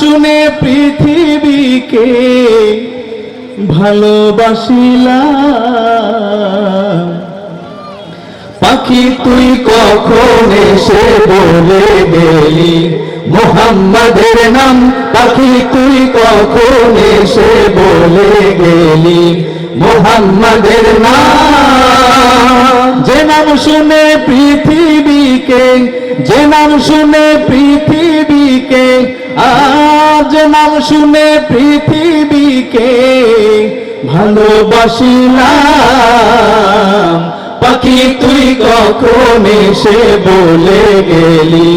শুনে পৃথিবীকে ভালোবাসিলাম। পাখি তুই কখন এসে বলে গেলি মোহাম্মদের নাম পাখি তুই কখন এসে বলে গেলি মোহাম্মদের নাম। যে নাম শুনে পৃথিবীকে, যে নাম শুনে পৃথিবীকে আজ নাম শুনে পৃথিবীকে ভালোবাসিলাম, পাখি তুই কখন এসে বলে গেলি?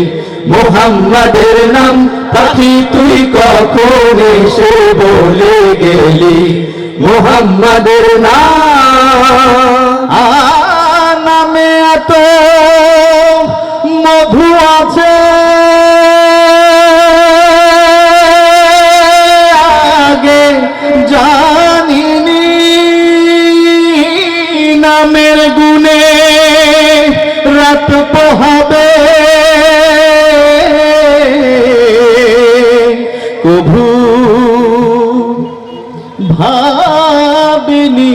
মোহাম্মদের নাম পাখি তুই কখন এসে বলে গেলি? মোহাম্মদের নাম নামে এত মধু আছে। ভাবিনি।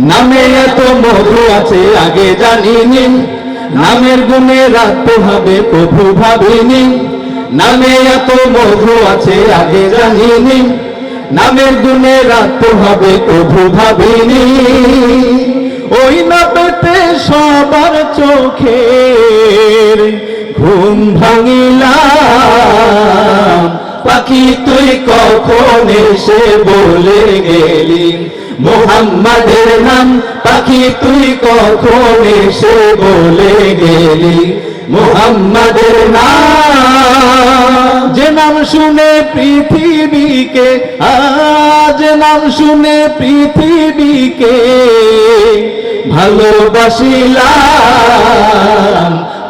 নামে এত মধু আছে, আগে জানিনি। নামের গুণে রাখতে হবে কভু ভাবিনি। নামে এত মধু আছে, আগে জানিনি। নামের গুণে রাখতে হবে কভু ভাবিনি। ওই নামেতে সবার চোখের ঘুম ভাঙিলাম পাখি তুই কখন এসে বলে গেলি? মোহাম্মদের নাম পাখি তুই কখন এসে বলে গেলি? মোহাম্মদের নাম যে নাম শুনে পৃথিবীকে আজ নাম শুনে পৃথিবীকে ভালোবাসিলাম।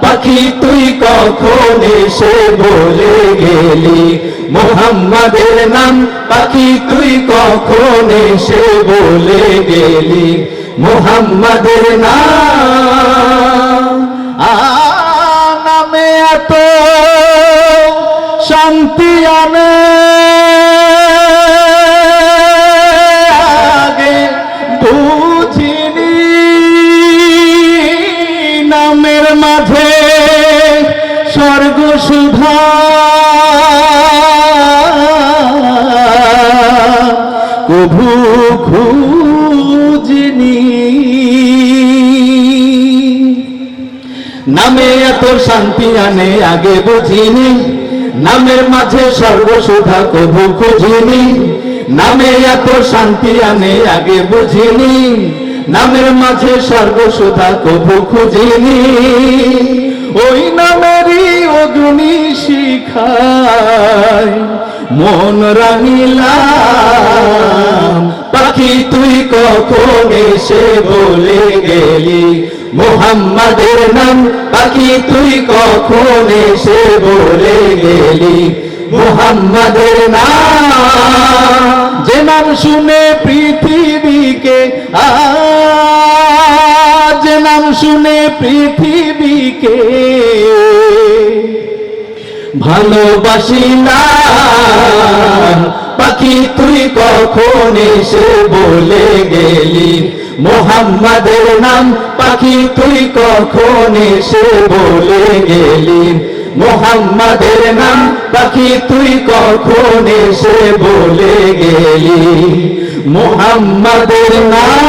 পাখি, তুই কখন এসে বলে গেলি? মোহাম্মদের নাম পাখি, তুই কখন এসে বলে গেলি? মোহাম্মদের নাম নামে এত শান্তি আনে। আগে বুঝিনি কভু খুঁজিনি। নামে এত শান্তি আনে, আগে বুঝিনি। নামের মাঝে সর্বসুধা কভু খুঁজিনি। নামে এত শান্তি আনে, আগে বুঝিনি। নামের মাঝে সর্বসুধা কভু খুঁজিনি। ওই নামেরই অগ্নি শিখায়। মন রাঙিলাম। পাখি তুই কখন এসে বলে গেলি? মোহাম্মদের নাম পাখি তুই কখন এসে বলে গেলি? মোহাম্মদের নাম। যে নাম শুনে পৃথিবীকে আজ নাম শুনে পৃথিবীকে ভালোবাসিলাম পাখি, তুই কখন এসে বলে গেলি? মোহাম্মদের নাম, পাখি, তুই কখন এসে বলে গেলি? মোহাম্মদের নাম, পাখি, তুই কখন এসে বলে গেলি? মোহাম্মদের নাম।